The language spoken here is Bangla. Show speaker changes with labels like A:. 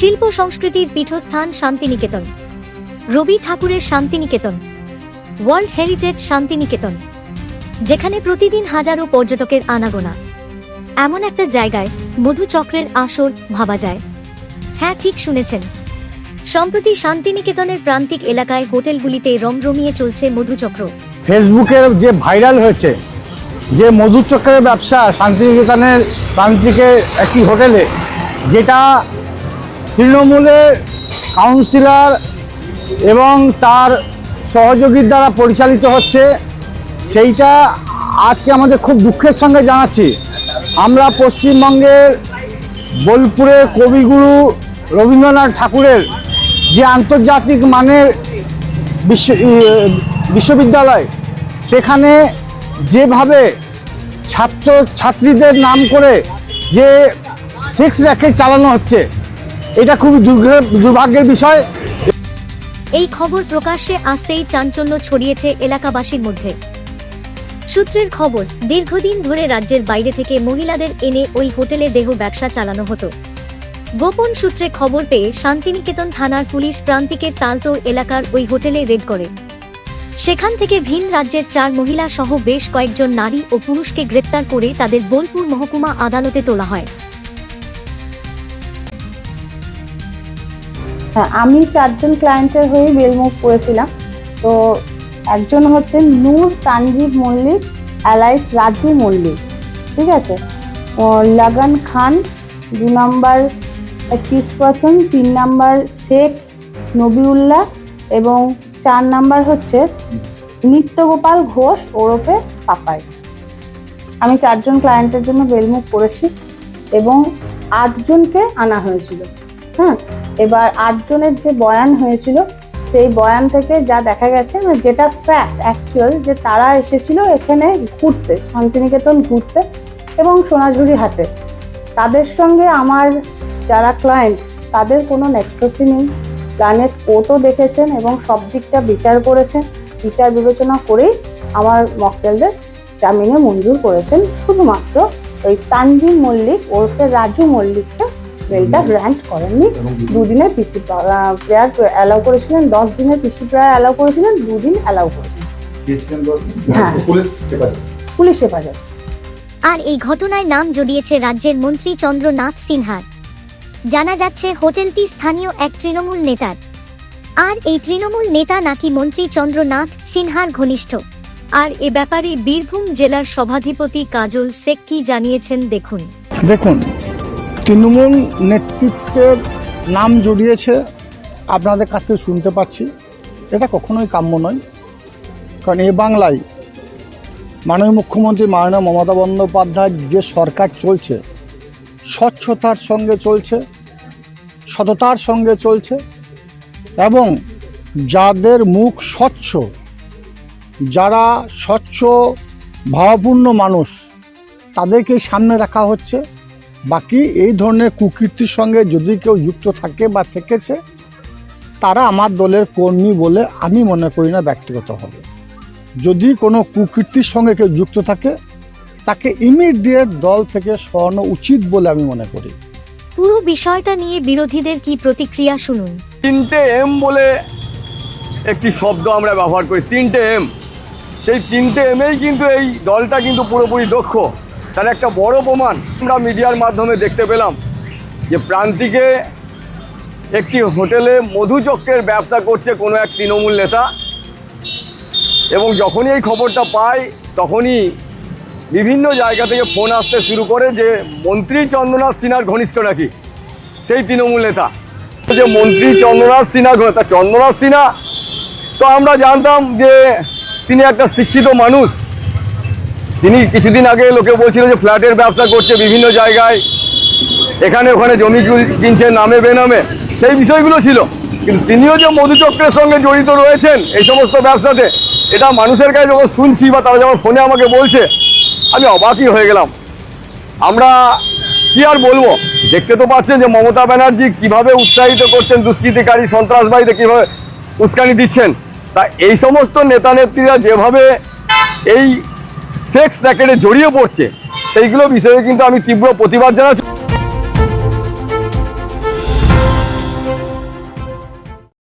A: শিল্প সংস্কৃতির পীঠস্থান শান্তিনিকেতন। রবি ঠাকুরের শান্তিনিকেতন। World heritage Santiniketan. যেখানে প্রতিদিন হাজারো পর্যটকের আনাগোনা। এমন একটা জায়গায় মধুচক্রের আসর ভাবা যায়। হ্যাঁ ঠিক শুনেছেন। সম্প্রতি শান্তিনিকেতনের প্রান্তিক এলাকায় হোটেলগুলিতে রমরমিয়ে চলছে মধুচক্র
B: ফেসবুকের যে ভাইরাল হয়েছে, যে মধুচক্রের ব্যবসা শান্তিনিকেতনের প্রান্তিকের একটি হোটেলে, যেটা তৃণমূলের কাউন্সিলর এবং তার সহযোগীর দ্বারা পরিচালিত হচ্ছে, সেইটা আজকে আমাদের খুব দুঃখের সঙ্গে জানাচ্ছি। আমরা পশ্চিমবঙ্গের বোলপুরের কবিগুরু রবীন্দ্রনাথ ঠাকুরের যে আন্তর্জাতিক মানের বিশ্ব বিশ্ববিদ্যালয়, সেখানে যেভাবে ছাত্র ছাত্রীদের নাম করে যে সেক্স র্যাকেট চালানো হচ্ছে এটা খুবই দুর্ভাগ্যের বিষয়।
A: এই খবর প্রকাশ্যে আসতেই চাঞ্চল্য ছড়িয়েছে এলাকাবাসীর মধ্যে। সূত্রের খবর, দীর্ঘদিন ধরে রাজ্যের বাইরে থেকে মহিলাদের এনে ওই হোটেলে দেহ ব্যবসা চালানো হতো। গোপন সূত্রে খবর পেয়ে শান্তিনিকেতন থানার পুলিশ প্রান্তিকের তালতোর এলাকার ওই হোটেলে রেড করে। সেখান থেকে ভিন রাজ্যের চার মহিলা সহ বেশ কয়েকজন নারী ও পুরুষকে গ্রেপ্তার করে তাদের বোলপুর মহকুমা আদালতে তোলা হয়।
C: হ্যাঁ আমি চারজন ক্লায়েন্টের হয়ে বেলমুখ করেছিলাম। তো একজন হচ্ছে নূর তানজিব মল্লিক অ্যালাইস রাজু মল্লিক, ঠিক আছে? লাগান খান, দু নাম্বার একত্রিশ পার্সেন্ট তিন নাম্বার শেখ নবিউল্লাহ এবং চার নাম্বার হচ্ছে নিত্যগোপাল ঘোষ ওরফে পাপাই। আমি চারজন ক্লায়েন্টের জন্য বেলমুখ করেছি এবং আটজনকে আনা হয়েছিল। হ্যাঁ এবার আটজনের যে বয়ান হয়েছিল, সেই বয়ান থেকে যা দেখা গেছে মানে যেটা ফ্যাক্ট অ্যাকচুয়াল যে তারা এসেছিল এখানে ঘুরতে, শান্তিনিকেতন ঘুরতে এবং সোনাঝুরি হাটে। তাদের সঙ্গে আমার যারা ক্লায়েন্ট তাদের কোনো নেক্সাসই নেই। প্ল্যানেট কোর্টও দেখেছেন এবং সব দিকটা বিচার করেছেন। বিচার বিবেচনা করেই আমার মক্কেলদের জামিনে মঞ্জুর করেছেন। শুধুমাত্র ওই তানজিম মল্লিক ওরফে রাজু মল্লিককে বেলটা গ্র্যান্ট করেননি। দুদিনের পিসি প্রেয়ার অ্যালাউ করেছিলেন দশ দিনের পিসি প্রেয়ার অ্যালাউ করেছিলেন দুদিন অ্যালাউ করেছিলেন হ্যাঁ।
D: পুলিশ হেফাজত।
C: পুলিশ হেফাজত।
A: আর এই ঘটনায় নাম জড়িয়েছে রাজ্যের মন্ত্রী চন্দ্রনাথ সিনহার। জানা যাচ্ছে হোটেলটি স্থানীয় এক তৃণমূল নেতার। আর এই তৃণমূল নেতা নাকি মন্ত্রী চন্দ্রনাথ সিনহার ঘনিষ্ঠ। আর এ ব্যাপারে বীরভূম জেলার সভাধিপতি কাজল শেখ কি জানিয়েছেন দেখুন।
B: দেখুন তৃণমূল নেতৃত্বের নাম জড়িয়েছে, আপনাদের কাছ থেকে শুনতে পাচ্ছি। এটা কখনোই কাম্য নয়। কারণ এ বাংলায় মাননীয় মুখ্যমন্ত্রী মাননীয় মমতা বন্দ্যোপাধ্যায় যে সরকার চলছে, স্বচ্ছতার সঙ্গে চলছে, সততার সঙ্গে চলছে, এবং যাদের মুখ স্বচ্ছ, যারা স্বচ্ছ, ভাবপূর্ণ মানুষ, তাদেরকেই সামনে রাখা হচ্ছে। বাকি এই ধরনের কুকীর্তির সঙ্গে যদি কেউ যুক্ত থাকে বা থেকেছে তারা আমার দলের কর্মী বলে আমি মনে করি না ব্যক্তিগতভাবে যদি কোনো কুকীর্তির সঙ্গে কেউ যুক্ত থাকে তাকে ইমিডিয়েট দল থেকে সরানো উচিত বলে আমি মনে করি।
A: পুরো বিষয়টা নিয়ে বিরোধীদের কি প্রতিক্রিয়া শুনুন?
D: তিনটে এম বলে একটি শব্দ আমরা ব্যবহার করি তিনটে এম সেই তিনটে এমেই কিন্তু এই দলটা কিন্তু পুরোপুরি দক্ষ। তার একটা বড় প্রমাণ আমরা মিডিয়ার মাধ্যমে দেখতে পেলাম যে প্রান্তিকে একটি হোটেলে মধুচক্রের ব্যবসা করছে কোনো এক তৃণমূল নেতা। এবং যখনই এই খবরটা পাই, তখনই বিভিন্ন জায়গা থেকে ফোন আসতে শুরু করে যে মন্ত্রী চন্দ্রনাথ সিনহার ঘনিষ্ঠ নাকি? সেই তৃণমূল নেতা। যে মন্ত্রী চন্দ্রনাথ সিনহা তা চন্দ্রনাথ সিনহা? তো আমরা জানতাম যে তিনি একটা শিক্ষিত মানুষ। তিনি কিছুদিন আগে লোকে বলছিল যে ফ্ল্যাটের ব্যবসা করছে বিভিন্ন জায়গায়। এখানে ওখানে জমি কিন- কিনছে নামে বেনামে। সেই বিষয়গুলো ছিল। কিন্তু তিনিও যে মধুচক্রের সঙ্গে জড়িত রয়েছেন এই সমস্ত ব্যবসাতে, এটা মানুষের কাছে যখন শুনছি বা তারা যখন ফোনে আমাকে বলছে, আমি অবাকই হয়ে গেলাম। আমরা কি আর বলব? দেখতে তো পাচ্ছেন যে মমতা ব্যানার্জি কীভাবে উৎসাহিত করছেন দুষ্কৃতিকারী সন্ত্রাসবাদীদের, কীভাবে উস্কানি দিচ্ছেন। তা এই সমস্ত নেতা নেত্রীরা যেভাবে এই সেক্স র্যাকেটে জড়িয়ে পড়ছে। সেইগুলো বিষয়ে কিন্তু আমি তীব্র প্রতিবাদ জানাচ্ছি।